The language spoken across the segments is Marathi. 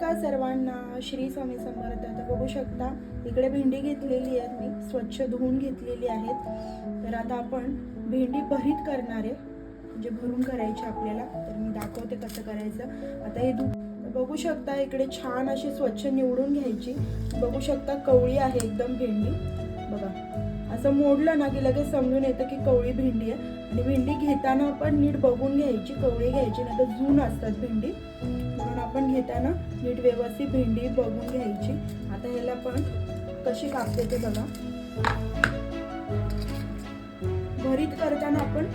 नमस्कार सर्वांना श्री स्वामी समर्थ. आता बघू शकता इकडे भेंडी घेतलेली आहेत मी स्वच्छ धुवून घेतलेली आहेत. तर आता आपण भेंडी भरीत करणार आहे. म्हणजे भरून करायची आपल्याला तर मी दाखवते कसं करायचं. आता हे धु बघू शकता इकडे छान अशी स्वच्छ निवडून घ्यायची. बघू शकता कवळी आहे एकदम भेंडी. बघा असं मोडलं ना की लगेच समजून येतं की कवळी भेंडी आहे. आणि भेंडी घेताना आपण नीट बघून घ्यायची कवळी घ्यायची नाही तर जून असतात भेंडी. घेताना नीट व्यवस्थित भेंडी बघून घ्यायची. आता ह्याला पण कशी कापते ते बघा. भरीत करताना आपण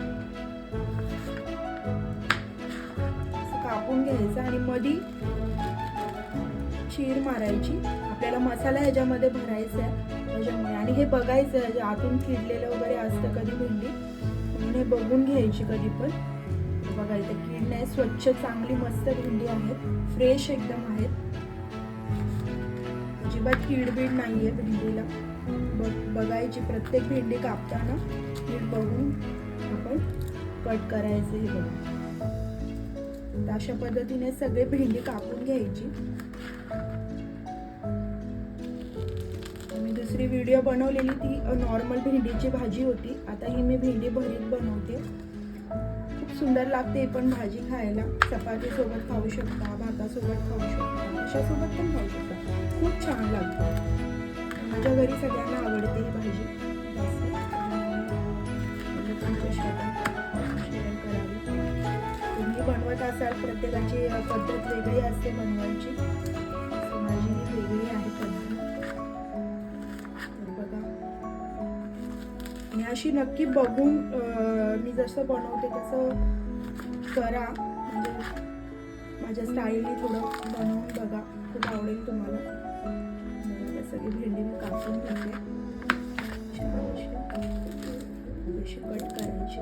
कापून घ्यायचं आणि मधी चीर मारायची. आपल्याला मसाला ह्याच्यामध्ये भरायचा आहे. त्याच्यामुळे आणि हे बघायचं आहे, आतून किडलेलं वगैरे असतं कधी भेंडी. म्हणून हे बघून घ्यायची कधी पण. बघा इथे कीड नाही स्वच्छ चांगली मस्त भेंडी आहेत फ्रेश एकदम आहेत. अजिबात कीडबीड नाहीये भेंडीला बघ बघायची प्रत्येक भेंडी कापताना कीड बघून आपण कट करायचे हे बघा. अशा पद्धतीने सगळे भेंडी कापून घ्यायची. मी दुसरी व्हिडिओ बनवलेली ती नॉर्मल भेंडीची भाजी होती. आता ही मी भेंडी भरीत बनवते. सुंदर लागते पण भाजी खायला चपातीसोबत खाऊ शकता भातासोबत खाऊ शकता अशासोबत पण खाऊ शकता. खूप छान लागतं. माझ्या घरी सगळ्यांना आवडते ही भाजी. तुम्ही बनवत असाल प्रत्येकाची पद्धत वेगळी असते बनवायची. माझी वेगळी आहे पद्धत. तर बघा. अशी नक्की बघून मी जसं बनवते तसं करा. म्हणजे माझ्या स्टाईलने थोडं बनवून बघा. खूप आवडेल तुम्हाला. सगळी भेंडी मी कापून घेते छान अशी कट करायची.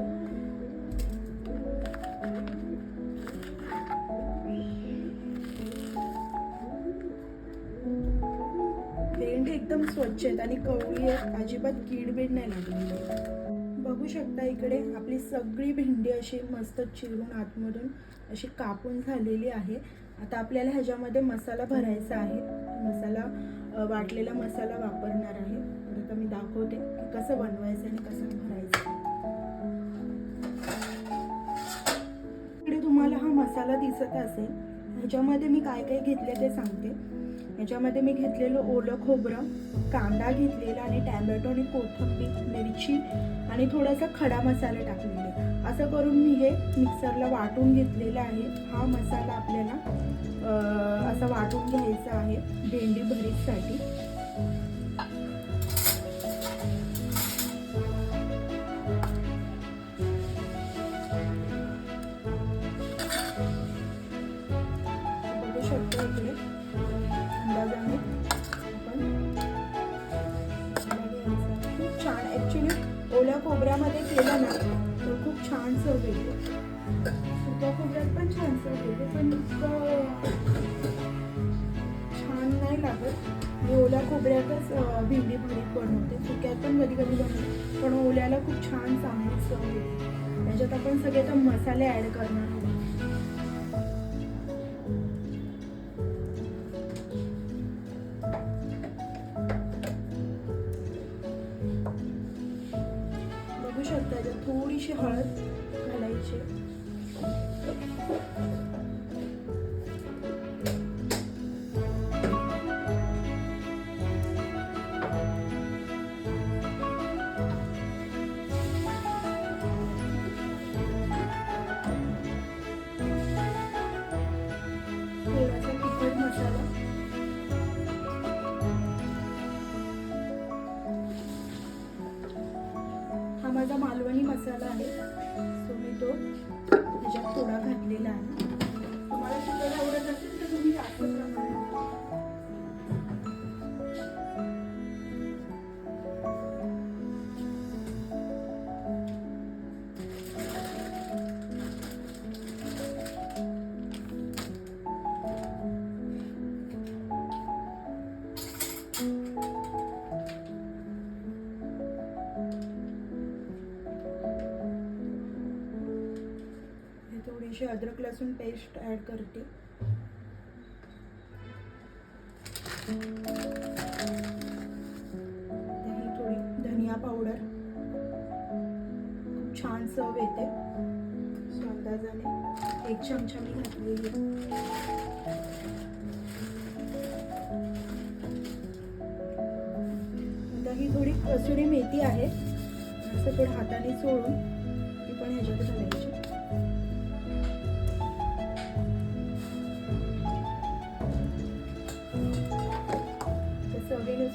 एकदम स्वच्छ आहेत आणि कवळी आहेत. अजिबात कीडबीड नाही लागली बघू शकता इकडे आपली सगळी भेंडी अशी मस्त चिरून आतमधून अशी कापून झालेली आहे. आता आपल्याला ह्याच्यामध्ये मसाला भरायचा आहे. मसाला वाटलेला मसाला वापरणार आहे. तर आता मी दाखवते की कसं बनवायचं आणि कसं भरायचं. इकडे तुम्हाला हा मसाला दिसत असेल. ह्याच्यामध्ये मी काय काय घेतले ते सांगते. याच्यामध्ये मी घेतलेलं ओलं खोबरं कांदा घेतलेला आणि टॅमॅटो आणि कोथिंबीर मिरची आणि थोडासा खडा मसाला टाकलेले असं करून मी हे मिक्सरला वाटून घेतलेलं आहे. हा मसाला आपल्याला असं असा वाटून घ्यायचा आहे भेंडी भरीतसाठी. केलं ना तर खूप छान चव येते. सुक्या खोबऱ्यात पण छान चव येते पण छान नाही लागत. मी ओल्या खोबऱ्यातच भिंडी भेंडी भरीत बनवते. सुक्यात पण कधी कधी बनवते पण ओल्याला खूप छान चांगली चव येते. त्याच्यात आपण सगळे तर मसाले ॲड करणार. घालायची थोडासा थोडीशी अद्रक लसूण पेस्ट ॲड करते. थोडी धनिया पावडर खूप छान चव येते. अंदाजाने एक चमचा मी घातलेली ही थोडी कसुरी मेथी आहे. असं थोडं हाताने चोळून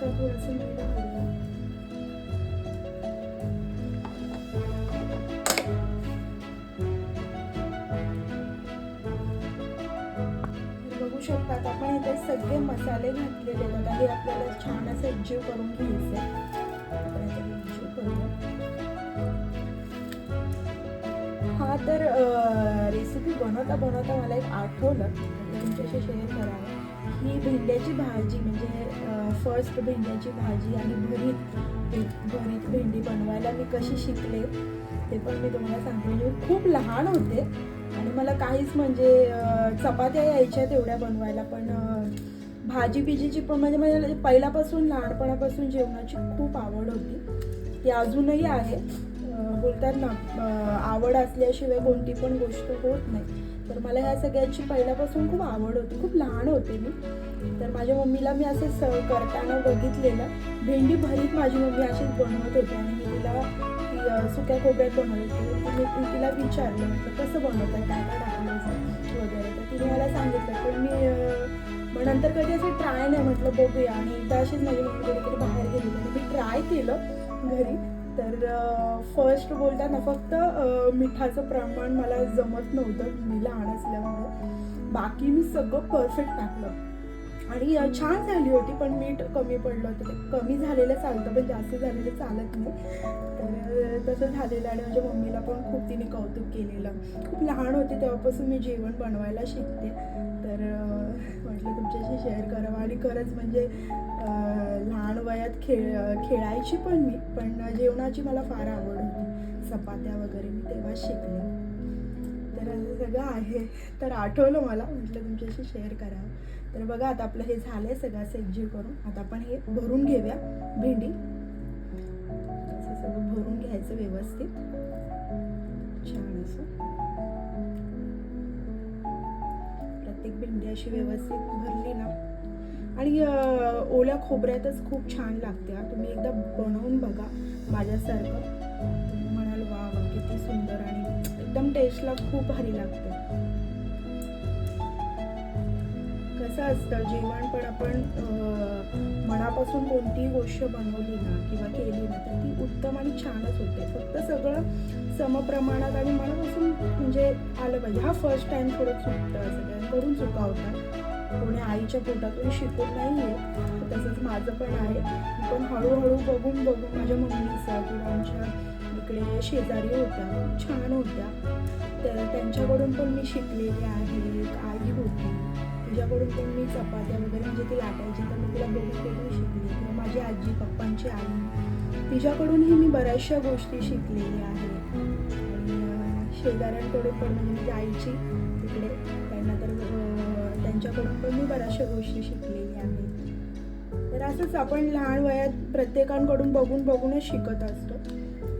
तर थोडंसं मीठ घालूया बघू शकतात आपण इथे सगळे मसाले घातलेले आहेत. हे आपल्याला छान असं एकजीव करून घ्यायचं आपण एकजीव करूया. हा तर रेसिपी बनवता बनवता मला एक आठवलं. तुमच्याशी शेअर करावं. ही भेंड्याची भाजी म्हणजे फर्स्ट भेंड्याची भाजी आणि भरीत भरीत भेंडी बनवायला मी कशी शिकले ते पण मी तुम्हाला सांगते. म्हणजे मी खूप लहान होते आणि मला काहीच म्हणजे चपात्या यायच्या तेवढ्या बनवायला पण भाजी बिजीची पण म्हणजे मला पहिल्यापासून लहानपणापासून जेवणाची खूप आवड होती. ती अजूनही आहे. बोलतात ना आवड असल्याशिवाय कोणती पण गोष्ट होत नाही. तर मला ह्या सगळ्यांची पहिल्यापासून खूप आवड होती खूप लहान होते मी. तर माझ्या मम्मीला मी असं स करताना बघितलेलं. भेंडी भरीत माझी मम्मी अशीच बनवत होती आणि मी तिला ती सुक्या खोबऱ्यात बनवत होती. मी तिला विचारलं म्हटलं कसं बनवतात काय काय टाकलं वगैरे. तर तिने मला सांगितलं पण मी मग नंतर कधी असं ट्राय नाही. म्हटलं बघूया. आणि एकदा अशीच माझी मम्मी कधीतरी बाहेर गेली आणि मी ट्राय केलं घरी. तर फर्स्ट बोलताना फक्त मिठाचं प्रमाण मला जमत नव्हतं मी लहान असल्यामुळे. बाकी मी सगळं परफेक्ट टाकलं. आणि छान झाली होती पण मीठ कमी पडलं होतं. ते कमी झालेलं चालतं पण जास्त झालेलं चालत नाही. तर तसं झालेलं आणि माझ्या मम्मीला पण खूप तिने कौतुक केलेलं. खूप लहान होते तेव्हापासून मी जेवण बनवायला शिकते. तर म्हटलं तुमच्याशी शेअर करावं. आणि खरंच म्हणजे लहान वयात खेळ खेळायची पण मी पण जेवणाची मला फार आवड होती. चपात्या वगैरे मी तेव्हा शिकले. तर असं सगळं आहे. तर आठवलं मला. म्हटलं तुमच्याशी शेअर करावं. तर बघा आता आपलं हे झालंय सगळं असं एकजीव करून. आता आपण हे भरून घेऊया भेंडी. असं सगळं भरून घ्यायचं व्यवस्थित. छान असं. प्रत्येक भेंडी अशी व्यवस्थित भरली ना. आणि ओल्या खोबऱ्यातच खूप छान लागते तुम्ही एकदा बनवून बघा माझ्यासारखं. तुम्ही म्हणाल वा वा किती सुंदर. आणि एकदम टेस्टला खूप भारी लागते. कसं असतं जेवण पण आपण मनापासून कोणतीही गोष्ट बनवली ना किंवा केली ना तर ती उत्तम आणि छानच होते. फक्त सगळं समप्रमाणात आणि मनापासून म्हणजे आलं पाहिजे. हा फर्स्ट टाइम थोडं चुकतं सगळ्यांकडून चुका होतात. कोणी आईच्या पोटातून शिकून नाही आहे तसंच माझं पण आहे. पण हळूहळू बघून बघून माझ्या मम्मीचं किंवा आमच्या इकडे शेजारी होत्या छान होत्या. तर त्यांच्याकडून पण मी शिकलेली आहे एक आई होती. तिच्याकडून पण मी चपात्या वगैरे म्हणजे ती लाटायची तर मी तिला बघून बघून शिकली किंवा माझी आजी पप्पांची आई तिच्याकडूनही मी बऱ्याचशा गोष्टी शिकलेल्या आहेत आणि शेजाऱ्यांकडून पण म्हणजे माझ्या आईची तिकडे त्यांना तर त्यांच्याकडून पण मी बऱ्याचशा गोष्टी शिकलेल्या आहेत तर असंच आपण लहान वयात प्रत्येकांकडून बघून बघूनच शिकत असतो.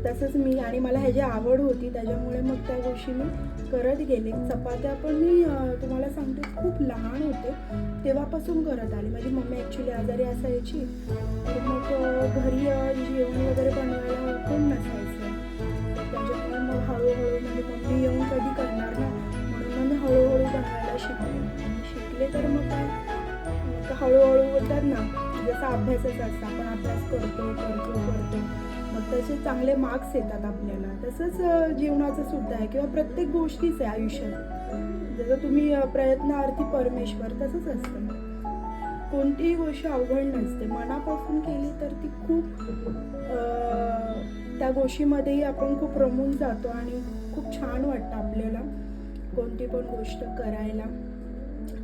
तसंच मी आणि मला ह्याची आवड होती त्याच्यामुळे मग त्या गोष्टी मी करत गेले. चपात्या पण मी तुम्हाला सांगते खूप लहान होते तेव्हापासून करत आली. माझी मम्मी ॲक्च्युली आजारी असायची. तर मग घरी जेवण वगैरे बनवायला कोण नसायचं. त्याच्यामुळे मग हळूहळू म्हणजे मम्मी येऊन कधी करणार ना म्हणून मी हळूहळू बनवायला शिकले. शिकले तर मग काय? हळूहळू होतात ना जसा अभ्यासच असतं आपण अभ्यास करतो करतो करतो. मग तसे चांगले मार्क्स येतात आपल्याला. तसंच जीवनाचं सुद्धा आहे किंवा प्रत्येक गोष्टीच आहे आयुष्यात. जसं तुम्ही अं, प्रयत्नार्थी परमेश्वर तसंच असतं. कोणतीही गोष्ट अवघड नसते. मनापासून केली तर ती खूप त्या गोष्टीमध्येही आपण खूप रमून जातो आणि खूप छान वाटतं आपल्याला कोणती पण गोष्ट करायला.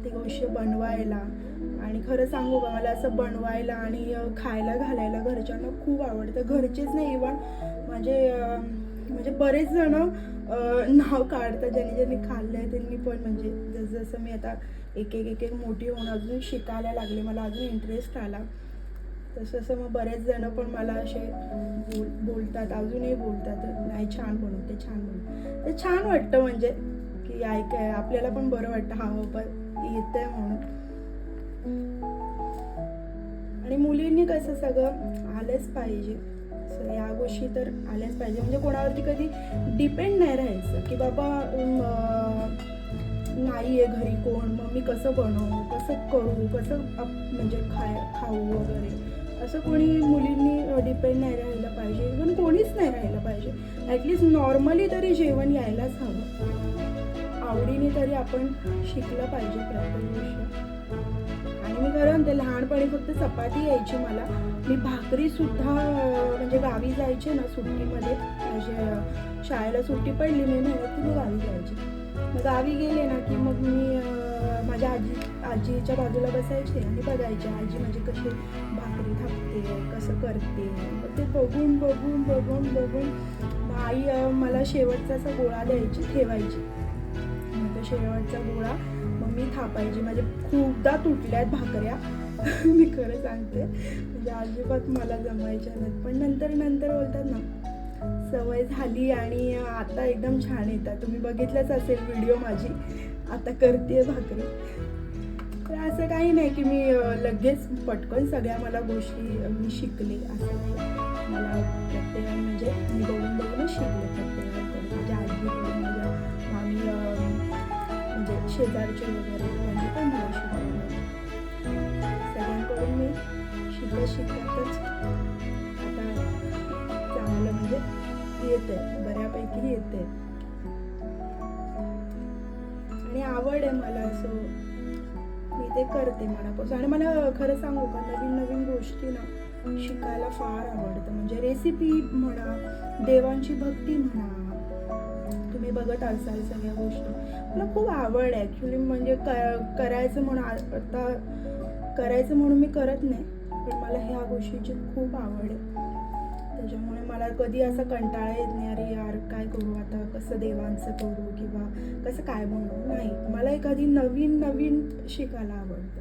ती गोष्ट बनवायला. आणि खरं सांगू का मला असं बनवायला आणि खायला घालायला घरच्यांना खूप आवडतं. घरचेच नाही इवन माझे म्हणजे बरेच जण नाव काढतात. ज्यांनी ज्यांनी खाल्लं आहे त्यांनी पण म्हणजे जसं जसं मी आता एक एक एक एक मोठी होऊन अजून शिकायला लागले. मला अजून इंटरेस्ट आला. तसं असं मग बरेच जण पण मला असे बोल बोलतात. अजूनही बोलतात. नाही छान बनवते छान बनवते. ते छान वाटतं म्हणजे की ऐकाय आपल्याला पण बरं वाटतं. हा हो पण येतंय म्हणून आणि मुलींनी कसं सगळं आलंच पाहिजे. या गोष्टी तर आल्याच पाहिजे. म्हणजे कोणावरती कधी डिपेंड नाही राहायचं. की बाबा नाही आहे घरी कोण मग मी कसं बनवू कसं करू कसं म्हणजे खाय खाऊ वगैरे. असं कोणी मुलींनी डिपेंड नाही राहिलं पाहिजे. इव्हन कोणीच नाही राहिलं पाहिजे. ॲटलिस्ट नॉर्मली तरी जेवण यायलाच हवं. आवडीने तरी आपण शिकलं पाहिजे प्रत्येक गोष्ट. आणि मी खरं म्हणते लहानपणी फक्त चपाती यायची मला. मी भाकरी सुद्धा म्हणजे गावी जायचे ना सुट्टीमध्ये म्हणजे शाळेला सुट्टी पडली मी म्हणत की मी गावी जायची. मग गावी गेले ना की मग मी माझ्या आजी आजीच्या बाजूला बसायचे आणि बघायचे आजी म्हणजे कशी भाकरी थापते कसं करते. मग ते बघून बघून बघून बघून आई मला शेवटचा असा गोळा द्यायची ठेवायची. शेवटचा गोळा. मग मी थापायची. माझे खूपदा तुटल्यात भाकऱ्या. मी खरं सांगते. म्हणजे अजिबात मला जमायच्या नाहीत. पण नंतर नंतर बोलतात ना सवय झाली आणि आता एकदम छान येतात. तुम्ही बघितलंच असेल व्हिडिओ माझी. आता करते भाकरी. तर असं काही नाही की मी लगेच पटकन सगळ्या मला गोष्टी मी शिकले. असं मला प्रत्येक म्हणजे मी बघून बघूनच शिकले. प्रत्येक शेजारचे वगैरे त्यांनी पण मला शिकवलं. सगळ्यांकडून मी शिकत शिकतच आता चांगलं म्हणजे येते बऱ्यापैकी येते आणि आवड आहे मला असं. मी ते करते मनापासून. आणि मला खरं सांगू का नवीन नवीन गोष्टी ना शिकायला फार आवडतं. म्हणजे रेसिपी म्हणा देवांची भक्ती म्हणा बघत असाल सगळ्या गोष्टी. मला खूप आवड आहे. ॲक्च्युली म्हणजे क करायचं म्हणून आता करायचं म्हणून मी करत नाही पण मला ह्या गोष्टीची खूप आवड आहे. त्याच्यामुळे मला कधी असा कंटाळा येत नाही अरे यार काय करू आता? कसं देवांचं करू किंवा कसं काय बनवू नाही. मला एखादी नवीन नवीन शिकायला आवडतं.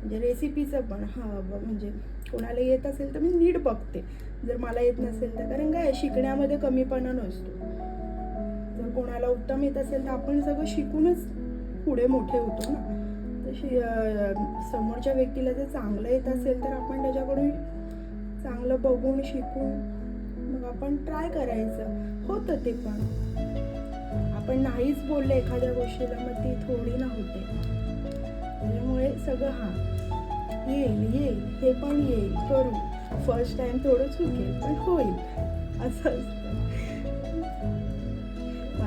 म्हणजे रेसिपीचं पण हां ब- म्हणजे कोणाला येत असेल तर मी नीट बघते. जर मला येत नसेल तर कारण काय? शिकण्यामध्ये कमीपणा नसतो. जर कोणाला उत्तम येत असेल तर आपण सगळं शिकूनच पुढे मोठे होतो ना. तशी समोरच्या व्यक्तीला जर चांगलं येत असेल तर आपण त्याच्याकडून चांगलं बघून शिकून मग आपण ट्राय करायचं. होतं ते पण. आपण नाहीच बोलले एखाद्या गोष्टीला मग ती थोडी ना होते. त्याच्यामुळे सगळं हां. येईल येईल हे पण येईल करू. फर्स्ट टाइम थोडं चुकेल पण होईल. असं असतं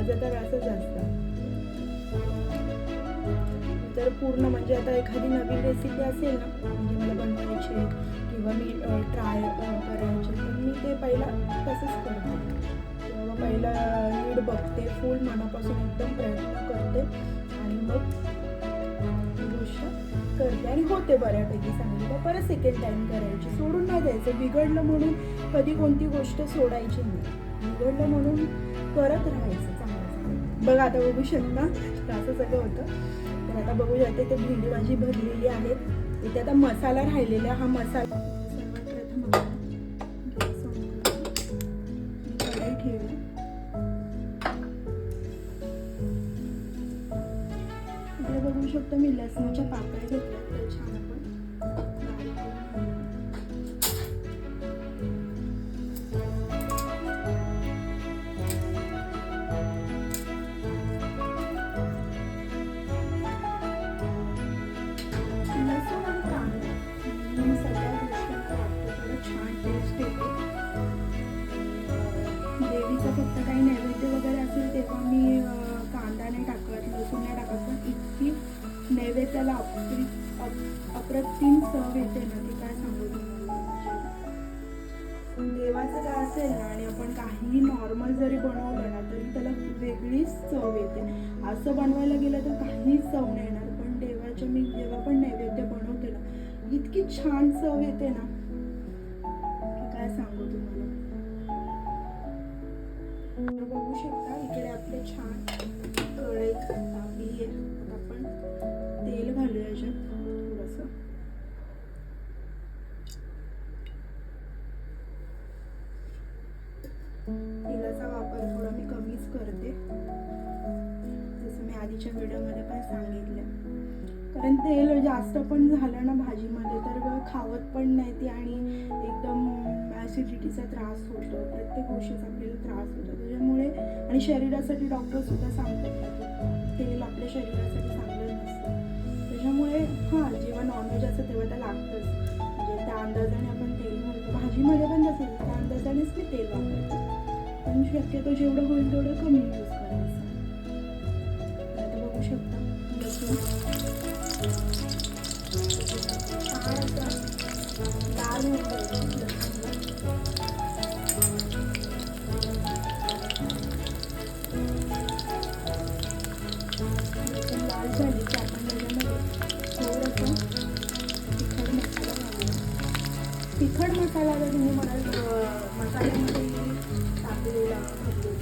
माझं तर असंच असतं. तर पूर्ण म्हणजे आता एखादी नवीन रेसिपी असेल ना म्हणजे मला बनवायची किंवा मी ट्राय करायचे तर मी ते पहिला तसंच करते. किंवा पहिला नीड बघते फुल मनापासून एकदम प्रयत्न करते आणि मग ती गोष्ट करते. आणि होते बऱ्यापैकी चांगली मग परत सेकंड टाईम करायची. सोडून नाही द्यायचं. बिघडलं म्हणून कधी कोणती गोष्ट सोडायची नाही. बिघडलं म्हणून करत राहायचं. बघा आता बघू शकता. असं सगळं होतं. तर आता बघू शकते ते भेंडी माझी भरलेली आहे. इथे आता मसाला राहिलेला हा मसाला सर्वात प्रथम ठेवली बघू शकतो मी लसणाच्या पाकळ्या घेतल्या. चव येते ना. काय सांगू तुम्हाला? बघू शकता इकडे आपले छान कळे तापली आपण तेल घालूया याच्यात थोडंसं. तेलाचा वापर थोडा मी कमीच करते. जसं मी आधीच्या व्हिडिओमध्ये पण सांगितलं. कारण तेल जास्त पण झालं ना भाजीमध्ये तर खावत पण नाही ती आणि एकदम ॲसिडिटीचा त्रास होतो. प्रत्येक गोष्टीचा आपल्याला त्रास होतो. त्याच्यामुळे आणि शरीरासाठी डॉक्टरसुद्धा सांगतात तेल आपल्या शरीरासाठी चांगलं नसतं. त्याच्यामुळे हां जेव्हा नॉनव्हेज असतं तेव्हा तर लागतंच. म्हणजे त्या अंदाजाने आपण तेल म्हणतो. भाजीमध्ये पण तसं त्या अंदाजानेच ते तेल वापरतो. पण शक्यतो जेवढं होईल तेवढं कमी यूज करायचं. आता बघू शकता. तिखट मसाला जर तुम्ही म्हणाल मसाल्यामध्ये टाकलेला वगैरे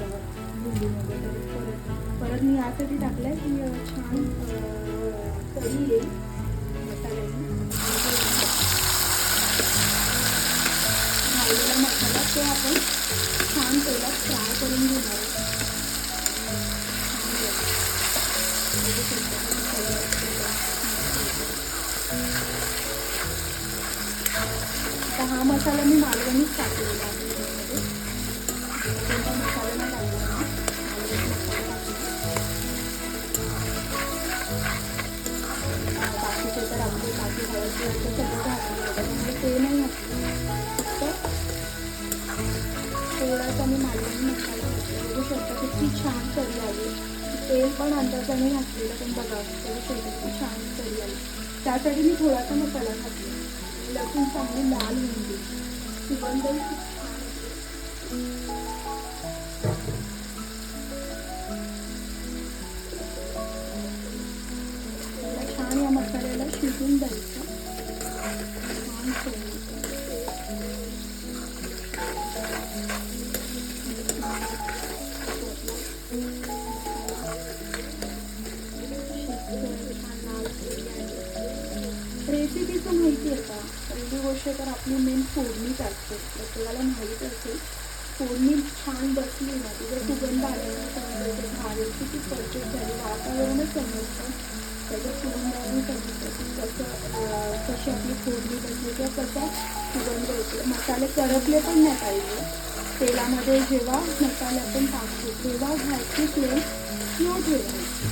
परत मी यासाठी टाकलं आहे की छान तरी येईल. ते आपण छान तेलात फ्राय करून घेणार आता हा मसाला मी मालवणीच टाकलेला आहे. किती छान तरी आली. तेल पण अंदाजाने घातलेलं पण बघा त्याला शेवटी किती छान तरी आली. त्यासाठी मी थोडासा मसाला घातला. लसूण चांगली लाल होऊन गेली. सुगंधही आपली मेन फोडणीच असते प्रत्येकाला माहीत असेल फोडणी छान बसली ना तिचा सुगंध आल्यानं समजायचं भाजी किती परफेक्ट झाली. वातावरणच समजतं. त्याच्या सुगंधाने समजतं की कसं कशी आपली फोडणी बसली किंवा कसा सुगंध येतो मसाले करपले पण नाही पाहिजे. तेलामध्ये जेव्हा मसाले आपण टाकतो तेव्हा घ्यायची फ्लेम स्लो ठेवायची.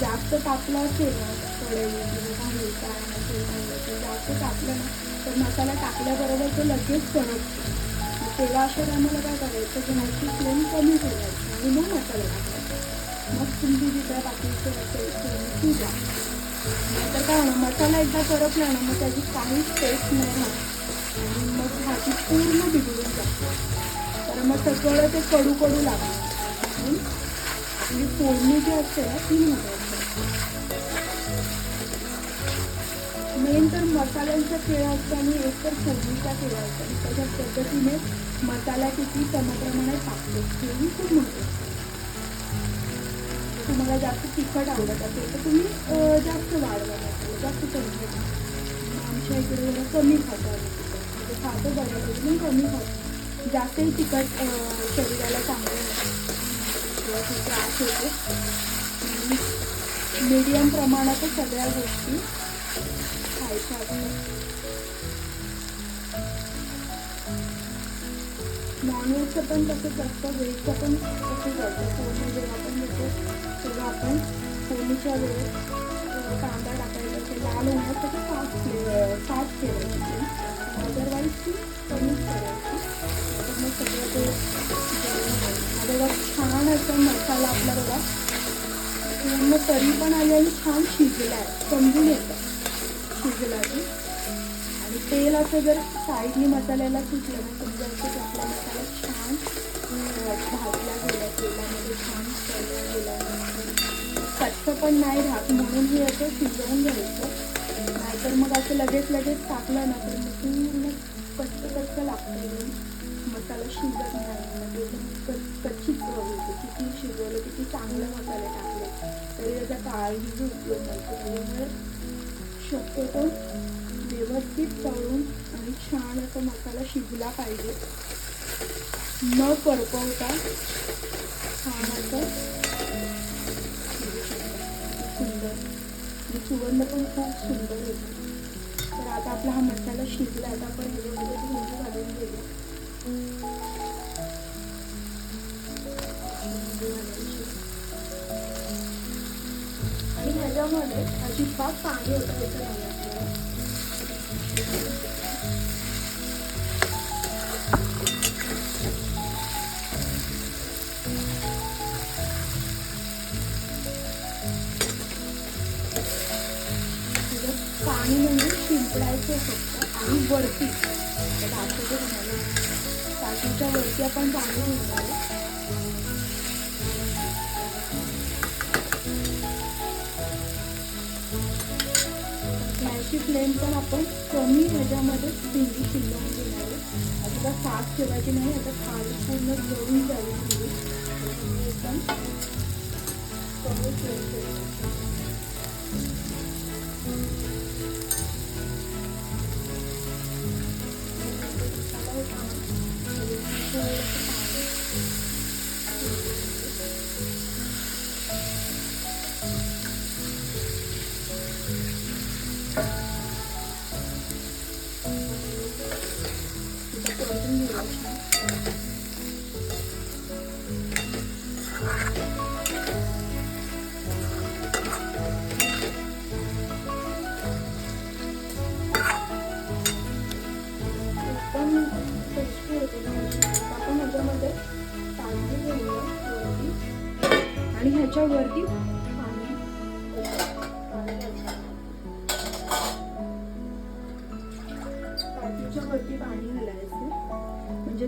जास्त तापलं असेल ना कढई किंवा काही काय असेल जास्त तापलं ना तर मसाला टाकल्याबरोबर तो लगेच करपतो तेव्हा अशा टायमाला काय करायचं? गॅसची फ्लेम कमी ठेवायची आणि मग मसाला टाकायचा. मग तुमची जी काय बाकीचं असेल तुम्ही द्या नंतर काय होणार? मसाला एकदा करपला ना मग त्याची काहीच टेस्ट नाही होणार आणि मग भाजी पूर्ण बिघडून जाते. तर मग सगळं ते कडू कडू लागणार आणि फोडणी जी असते ना ती महत्वाची मेन तर मसाल्यांचा खेळ असतो आणि एक तर फोडणीचा खेळ असतो आणि त्याच्या पद्धतीने मसाला किती समप्रमाणात टाकतो हेही खूप महत्वाचं तुम्हाला जास्त तिखट आवडत असेल तर तुम्ही जास्त वाढवा मसाला जास्त कमी आमच्या इकडे जरा कमी खातो म्हणजे खातो बऱ्यापैकी पण कमी खातो. जास्तही तिखट शरीराला चांगलं त्रास होतो. मीडियम प्रमाणात सगळ्या गोष्टी खायच्या नॉनव्हेजचं पण तसंच असतं व्हेजचं पण तसंच असतं फोडणी जेव्हा आपण घेतो तेव्हा आपण फोडणीच्या वेळेस कांदा टाकायचा ते लाल होण्यासाठी फास्ट फास्ट ठेवायची अदरवाईज ती कमीच करायची मग सगळं ते जळून बघा छान असं मसाला आपला बघा. पूर्ण तरी पण आली आणि छान शिजला आहे. समजून येतं. शिजलं आधी आणि तेल असं जर साईडने मसाल्याला सुटलं ना समजायचं की आपला मसाला छान भाजला गेला तेलामध्ये छान तळला गेला कच्चं पण नाही राहत. म्हणून हे असं शिजवून घ्यायचं. नाहीतर मग असं लगेच लगेच टाकलं ना तर मग पूर्ण कच्चं कच्चं लागतं मसाला शिजत नाही. मग एकदम कच्ची चव किती शिजवलं किती चांगलं मसाले टाकले. तरी त्याचा काळजीचा उपयोग नाही त्यामुळे शक्यतो व्यवस्थित तळून आणि छान असा मसाला शिजला पाहिजे. न परपवता छान असं सुंदर आणि सुगंध पण खूप सुंदर होतो तर आता आपला हा मसाला शिजला आता आपण ह्याच्यामध्ये ती घालून घेऊया. त्याच्यामध्ये अजिबात पाणी ओतायचं नाही. आपल्याला पाणी म्हणजे शिंपडायचं फक्त आणि वरती. आता वरती आपण पाणी ठेवणार फ्लेम पण आपण कमी ह्याच्यामध्ये भेंडी शिजवून घेणार आहे. आता फास्ट ठेवायची नाही आता खाली पूर्ण जळून जावी भेंडी एकदम कमी फ्लेम ठेवायची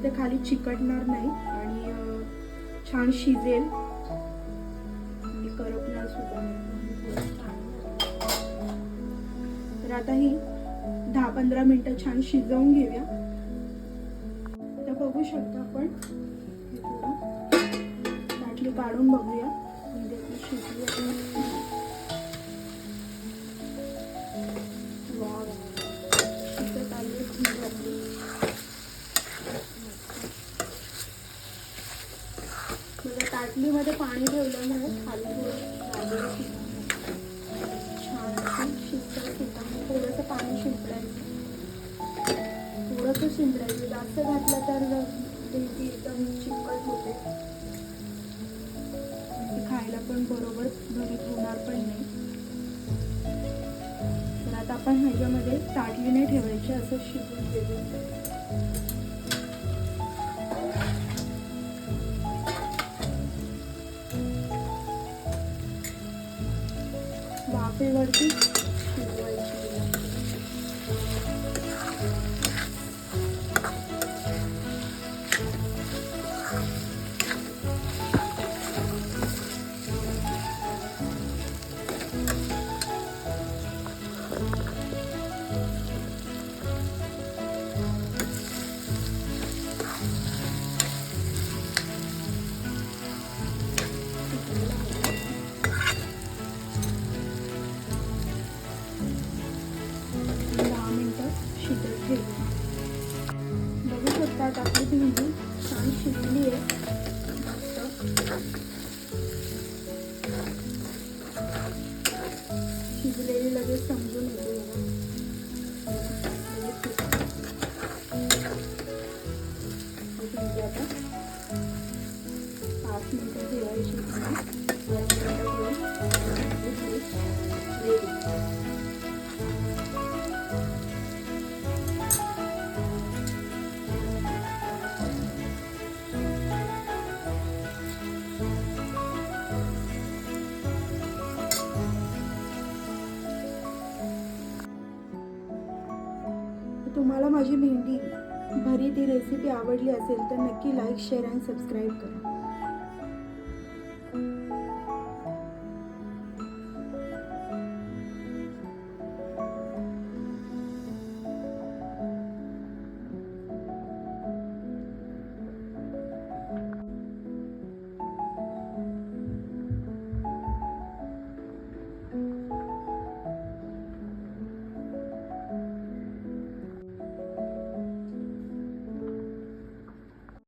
ते खाली चिकटणार नाही आणि छान शिजेल. आणि करपणार सुद्धा तर आता ही दहा पंधरा मिनिटं छान शिजवून घेऊया. शिंपडायचं जास्त घातलं तर ती एकदम चिकट होते. ती खायला पण बरोबर भरीत होणार पण नाही. तर आता आपण ह्याच्यामध्ये ताटलीने ठेवायचे असं शिजून घेऊ वाफेवरती माझी भेंडी भरी ती रेसिपी आवडली असेल तर नक्की लाईक शेअर आणि सबस्क्राईब करा.